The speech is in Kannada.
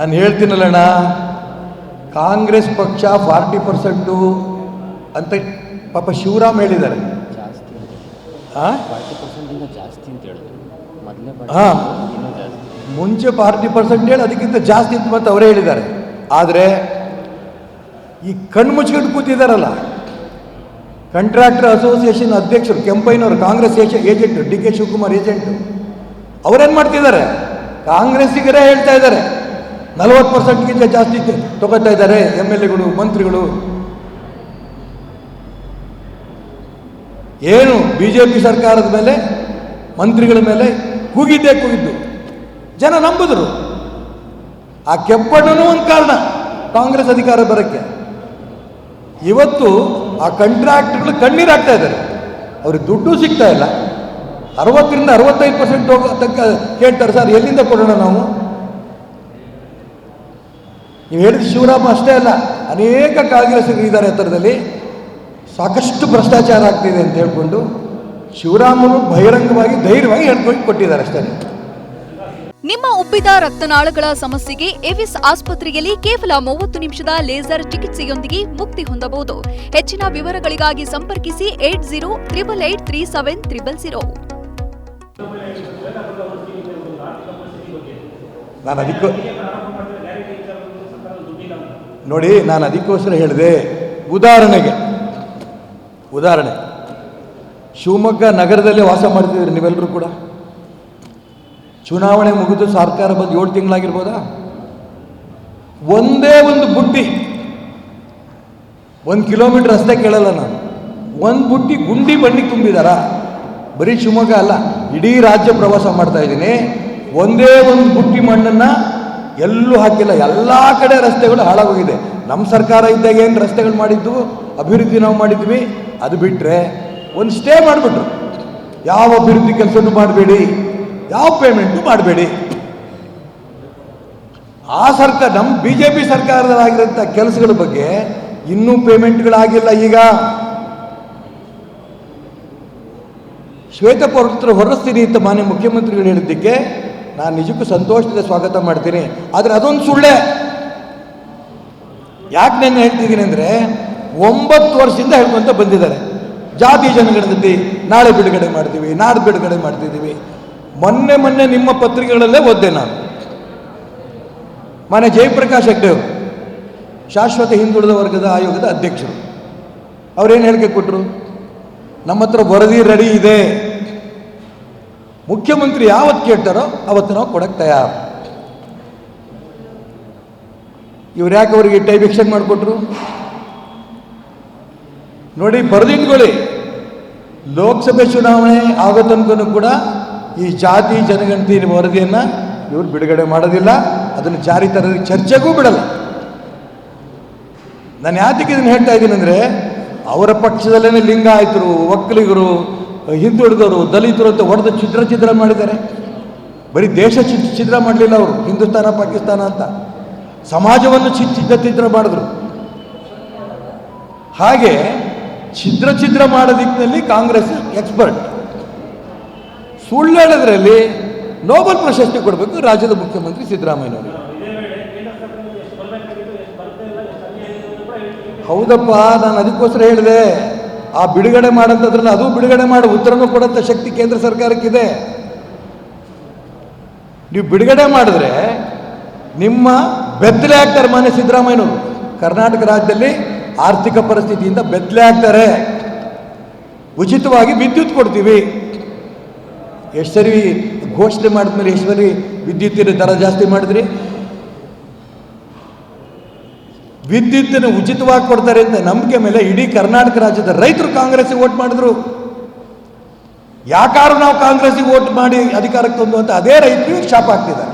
ನಾನು ಹೇಳ್ತೀನಲ್ಲಣ್ಣ ಕಾಂಗ್ರೆಸ್ ಪಕ್ಷ ಫಾರ್ಟಿ ಪರ್ಸೆಂಟು ಅಂತ ಪಾಪ ಶಿವರಾಮ್ ಹೇಳಿದ್ದಾರೆ. ಹಾ. ಮುಂಚೆ ಫಾರ್ಟಿ ಪರ್ಸೆಂಟ್ ಹೇಳಿ ಅದಕ್ಕಿಂತ ಜಾಸ್ತಿ ಅಂತ ಮತ್ತೆ ಅವರೇ ಹೇಳಿದ್ದಾರೆ. ಆದರೆ ಈ ಕಣ್ಣು ಮುಚ್ಕೊಂಡು ಕೂತಿದ್ದಾರಲ್ಲ ಕಂಟ್ರಾಕ್ಟರ್ ಅಸೋಸಿಯೇಷನ್ ಅಧ್ಯಕ್ಷರು ಕೆಂಪೈನವರು Congress agent D K Shivakumar agent ಅವರೇನು ಮಾಡ್ತಿದ್ದಾರೆ? ಕಾಂಗ್ರೆಸ್ಸಿಗರೇ ಹೇಳ್ತಾ ಇದ್ದಾರೆ. ನಲವತ್ತು ಪರ್ಸೆಂಟ್ಗಿಂತ ಜಾಸ್ತಿ ತಗೋತಾ ಇದ್ದಾರೆ ಎಂ ಎಲ್ ಎಗಳು, ಮಂತ್ರಿಗಳು. ಏನು ಬಿ ಜೆ ಪಿ ಸರ್ಕಾರದ ಮೇಲೆ, ಮಂತ್ರಿಗಳ ಮೇಲೆ ಕೂಗಿದ್ದೇ ಕೂಗಿದ್ದು. ಜನ ನಂಬಿದ್ರು. ಆ ಕೆಪ್ಪಣ್ಣನೂ ಒಂದು ಕಾರಣ, ಕಾಂಗ್ರೆಸ್ ಅಧಿಕಾರ ಬರೋಕ್ಕೆ. ಇವತ್ತು ಆ ಕಂಟ್ರಾಕ್ಟ್ಗಳು ಕಣ್ಣೀರು ಇದ್ದಾರೆ. ಅವ್ರಿಗೆ ದುಡ್ಡು ಸಿಗ್ತಾ ಇಲ್ಲ. ಅರವತ್ತರಿಂದ ಅರವತ್ತೈದು ಪರ್ಸೆಂಟ್ ಹೋಗೋ ತಕ್ಕ ಕೇಳ್ತಾರೆ, ಸರ್, ಎಲ್ಲಿಂದ ಕೊಡೋಣ ನಾವು? ನೀವು ಹೇಳಿದ ಶಿವರಾಮ ಅಷ್ಟೇ ಅಲ್ಲ ಅನೇಕ ಕಾಂಗ್ರೆಸ್ಸಿಗರು ಇದ್ದಾರೆ ಸಾಕಷ್ಟು ಭ್ರಷ್ಟಾಚಾರ ಆಗ್ತಿದೆ ಅಂತ ಹೇಳ್ಕೊಂಡು ಶಿವರಾಮನು ಬಹಿರಂಗವಾಗಿ ಧೈರ್ಯವಾಗಿ ಹೇಳ್ಕೊಂಡು ಕೊಟ್ಟಿದ್ದಾರೆ ಅಷ್ಟೇ. ನಿಮ್ಮ ಉಬ್ಬಿದ ರಕ್ತನಾಳಗಳ ಸಮಸ್ಯೆಗೆ ಎವಿಸ್ ಆಸ್ಪತ್ರೆಯಲ್ಲಿ ಕೇವಲ ಮೂವತ್ತು ನಿಮಿಷದ ಲೇಸರ್ ಚಿಕಿತ್ಸೆಯೊಂದಿಗೆ ಮುಕ್ತಿ ಹೊಂದಬಹುದು. ಹೆಚ್ಚಿನ ವಿವರಗಳಿಗಾಗಿ ಸಂಪರ್ಕಿಸಿ eight zero triple eight three seven triple zero. ನಾನು ಅದಕ್ಕೂ ನೋಡಿ, ನಾನು ಅದಕ್ಕೋಸ್ಕರ ಹೇಳಿದೆ, ಉದಾಹರಣೆಗೆ, ಉದಾಹರಣೆ, ಶಿವಮೊಗ್ಗ ನಗರದಲ್ಲೇ ವಾಸ ಮಾಡ್ತಿದ್ದೀರಿ ನೀವೆಲ್ಲರೂ ಕೂಡ? ಚುನಾವಣೆ ಮುಗಿದು ಸರ್ಕಾರ ಬಂದು ಏಳು ತಿಂಗಳಾಗಿರ್ಬೋದಾ? ಒಂದೇ ಒಂದು ಬುಟ್ಟಿ, ಒಂದು ಕಿಲೋಮೀಟರ್ ರಸ್ತೆ ಕೇಳಲ್ಲ ನಾನು, ಒಂದು ಬುಟ್ಟಿ ಗುಂಡಿ ಬಂಡಿ ತುಂಬಿದಾರ? ಬರೀ ಶಿವಮೊಗ್ಗ ಅಲ್ಲ, ಇಡೀ ರಾಜ್ಯ ಪ್ರವಾಸ ಮಾಡ್ತಾ ಇದ್ದೀನಿ, ಒಂದೇ ಒಂದು ಬುಟ್ಟಿ ಮಣ್ಣನ್ನು ಎಲ್ಲೂ ಹಾಕಿಲ್ಲ. ಎಲ್ಲ ಕಡೆ ರಸ್ತೆಗಳು ಹಾಳಾಗೋಗಿದೆ. ನಮ್ಮ ಸರ್ಕಾರ ಇದ್ದಾಗ ಏನು ರಸ್ತೆಗಳು ಮಾಡಿದ್ದು? ಅಭಿವೃದ್ಧಿ ನಾವು ಮಾಡಿದ್ವಿ. ಅದು ಬಿಟ್ಟರೆ ಒಂದು ಸ್ಟೇ ಮಾಡಿಬಿಟ್ರು. ಯಾವ ಅಭಿವೃದ್ಧಿ ಕೆಲಸನೂ ಮಾಡಬೇಡಿ. ಯಾವ ಪೇಮೆಂಟು ಮಾಡಬೇಡಿ. ಆ ಸರ್ಕಾರ ನಮ್ಮ ಬಿ ಜೆ ಪಿ ಸರ್ಕಾರದಲ್ಲಾಗಿರೋಂಥ ಕೆಲಸಗಳ ಬಗ್ಗೆ ಇನ್ನೂ ಪೇಮೆಂಟ್ಗಳಾಗಿಲ್ಲ ಈಗ. ಶ್ವೇತಪತ್ರ ಹೊರಸ್ತೀನಿ ಅಂತ ಮಾನ್ಯ ಮುಖ್ಯಮಂತ್ರಿಗಳು ಹೇಳಿದ್ದಕ್ಕೆ ನಾನು ನಿಜಕ್ಕೂ ಸಂತೋಷದಿಂದ ಸ್ವಾಗತ ಮಾಡ್ತೀನಿ. ಆದರೆ ಅದೊಂದು ಸುಳ್ಳೆ. ಯಾಕೆ ನಾನು ಹೇಳ್ತಿದ್ದೀನಿ ಅಂದರೆ ಒಂಬತ್ತು ವರ್ಷದಿಂದ ಹೇಳ್ಕೊಂತ ಬಂದಿದ್ದಾರೆ. ಜಾತಿ ಜನಗಣತಿ ನಾಳೆ ಬಿಡುಗಡೆ ಮಾಡ್ತೀವಿ, ನಾಡು ಬಿಡುಗಡೆ ಮಾಡ್ತಿದ್ದೀವಿ. ಮೊನ್ನೆ ಮೊನ್ನೆ ನಿಮ್ಮ ಪತ್ರಿಕೆಗಳಲ್ಲೇ ಓದ್ದೆ ನಾನು. ಮನೆ ಜಯಪ್ರಕಾಶ್ ಹೆಗ್ಡೆ ಅವರು, ಶಾಶ್ವತ ಹಿಂದುಳಿದ ವರ್ಗದ ಆಯೋಗದ ಅಧ್ಯಕ್ಷರು. ಅವ್ರೇನು ಹೇಳಿಕೆ ಕೊಟ್ಟರು ನಮ್ಮ ಹತ್ರ ವರದಿ ರೆಡಿ ಇದೆ. ಮುಖ್ಯಮಂತ್ರಿ ಯಾವತ್ತು ಕೇಳ್ತಾರೋ ಅವತ್ತು ನಾವು ಕೊಡಕ್ಕೆ ತಯಾರು. ಇವ್ರು ಯಾಕೆ ಅವರಿಗೆ ಟೈಪ್ ಎಕ್ಸ್ಟೆಂಡ್ ಮಾಡಿಕೊಟ್ರು? ನೋಡಿ ಬರೆದಿಟ್ಕೊಳ್ಳಿ ಲೋಕಸಭೆ ಚುನಾವಣೆ ಆಗೋ ಕೂಡ ಈ ಜಾತಿ ಜನಗಣತಿ ವರದಿಯನ್ನು ಇವರು ಬಿಡುಗಡೆ ಮಾಡೋದಿಲ್ಲ. ಅದನ್ನು ಜಾರಿ ತರೋದಕ್ಕೆ ಚರ್ಚೆಗೂ ಬಿಡಲ್ಲ. ನಾನು ಯಾತಕ್ಕೆ ಇದನ್ನು ಹೇಳ್ತಾ ಇದ್ದೀನಿ ಅಂದರೆ, ಅವರ ಪಕ್ಷದಲ್ಲೇ ಲಿಂಗಾಯತರು ಒಕ್ಕಲಿಗರು ಹಿಂದುಳಿದವರು ದಲಿತರು ಅಂತ ಹೊಡೆದು ಚಿತ್ರ ಚಿತ್ರ ಮಾಡಿದ್ದಾರೆ. ಬರೀ ದೇಶ ಚಿ- ಚಿತ್ರ ಮಾಡಲಿಲ್ಲ ಅವರು, ಹಿಂದೂಸ್ತಾನ, ಪಾಕಿಸ್ತಾನ ಅಂತ. ಸಮಾಜವನ್ನು ಚಿ ಚಿತ್ರ ಚಿತ್ರ ಮಾಡಿದ್ರು. ಹಾಗೆ ಛಿದ್ರ ಛಿದ್ರ ಮಾಡೋ ದಿಕ್ಕಿನಲ್ಲಿ ಕಾಂಗ್ರೆಸ್ ಎಕ್ಸ್ಪರ್ಟ್ ಸುಳ್ಳು ಹೇಳೋದ್ರಲ್ಲಿ ನೋಬೆಲ್ ಪ್ರಶಸ್ತಿ ಕೊಡಬೇಕು ರಾಜ್ಯದ ಮುಖ್ಯಮಂತ್ರಿ ಸಿದ್ದರಾಮಯ್ಯನವರು ಹೌದಪ್ಪ, ನಾನು ಅದಕ್ಕೋಸ್ಕರ ಹೇಳಿದೆ. ಆ ಬಿಡುಗಡೆ ಮಾಡಂತದ್ರಲ್ಲಿ ಅದು ಬಿಡುಗಡೆ ಮಾಡಿ, ಉತ್ತರನೂ ಕೊಡೋಂಥ ಶಕ್ತಿ ಕೇಂದ್ರ ಸರ್ಕಾರಕ್ಕಿದೆ. ನೀವು ಬಿಡುಗಡೆ ಮಾಡಿದ್ರೆ ನಿಮ್ಮ ಬೆತ್ತಲೆ ಆಗ್ತಾರೆ ಮಾನ್ಯ ಸಿದ್ದರಾಮಯ್ಯನವರು. ಕರ್ನಾಟಕ ರಾಜ್ಯದಲ್ಲಿ ಆರ್ಥಿಕ ಪರಿಸ್ಥಿತಿಯಿಂದ ಬೆತ್ತಲೆ ಆಗ್ತಾರೆ. ಉಚಿತವಾಗಿ ವಿದ್ಯುತ್ ಕೊಡ್ತೀವಿ. ಎಷ್ಟು ಸರಿ ಘೋಷಣೆ ಮಾಡಿದ್ಮೇಲೆ ಎಷ್ಟು ಸರಿ ವಿದ್ಯುತ್ತಿನ ದರ ಜಾಸ್ತಿ ಮಾಡಿದ್ರಿ. ವಿದ್ಯುತ್ತನ್ನು ಉಚಿತವಾಗಿ ಕೊಡ್ತಾರೆ ಅಂತ ನಂಬಿಕೆ ಮೇಲೆ ಇಡೀ ಕರ್ನಾಟಕ ರಾಜ್ಯದ ರೈತರು ಕಾಂಗ್ರೆಸ್ಗೆ ವೋಟ್ ಮಾಡಿದ್ರು. ಯಾಕಾರು ನಾವು ಕಾಂಗ್ರೆಸ್ಗೆ ವೋಟ್ ಮಾಡಿ ಅಧಿಕಾರಕ್ಕೆ ತಂದು ಅಂತ ಅದೇ ರೈತರಿಗೆ ಶಾಪ ಹಾಕ್ತಿದ್ದಾರೆ.